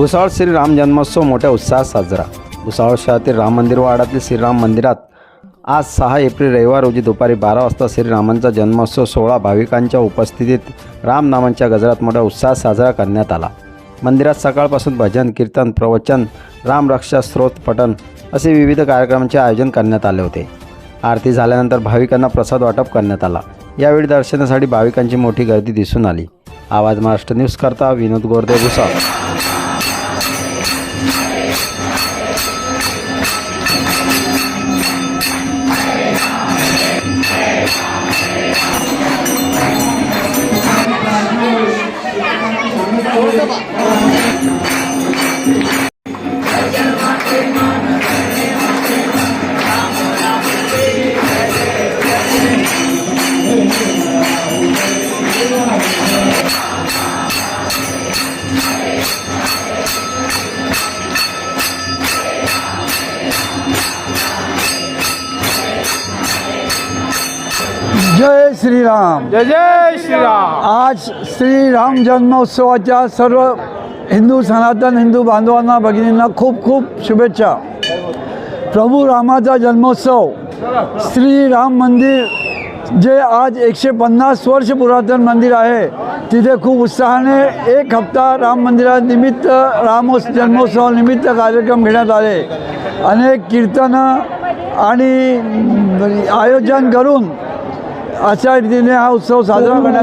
भुसावळ श्रीराम जन्मोत्सव मोठ्या उत्साहात साजरा. भुसावळ शहरातील राम मंदिर वाडातील श्रीराम मंदिरात आज सहा एप्रिल रविवार रोजी दुपारी बारा वाजता श्रीरामांचा जन्मोत्सव सोहळा भाविकांच्या उपस्थितीत रामनामांच्या गजरात मोठ्या उत्साहात साजरा करण्यात आला. मंदिरात सकाळपासून भजन कीर्तन प्रवचन रामरक्षा स्त्रोत पठण असे विविध कार्यक्रमांचे आयोजन करण्यात आले होते. आरती झाल्यानंतर भाविकांना प्रसाद वाटप करण्यात आला. यावेळी दर्शनासाठी भाविकांची मोठी गर्दी दिसून आली. आवाज महाराष्ट्र न्यूज करता विनोद गोरदे भुसावळ जय श्रीराम. जय जय श्रीराम. आज श्रीराम जन्मोत्सवाच्या सर्व हिंदू सनातन हिंदू बांधवांना भगिनींना खूप खूप शुभेच्छा. प्रभू रामाचा जन्मोत्सव श्रीराम मंदिर जे आज एकशे पन्नास वर्ष पुरातन मंदिर आहे तिथे खूप उत्साहाने एक हप्ता राम मंदिरानिमित्त रामोस जन्मोत्सवानिमित्त कार्यक्रम घेण्यात आले. अनेक कीर्तनं आणि आयोजन करून अशा रीति ने हा उत्सव साजरा कर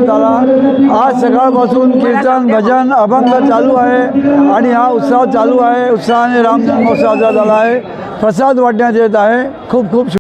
आज सकापासन कीर्तन, भजन, अभंग चालू है आ हा उत्सव चालू आहे. उत्साहाने राम जन्मोत्सव साजरा है प्रसाद वाटण्यात येत खूप शु-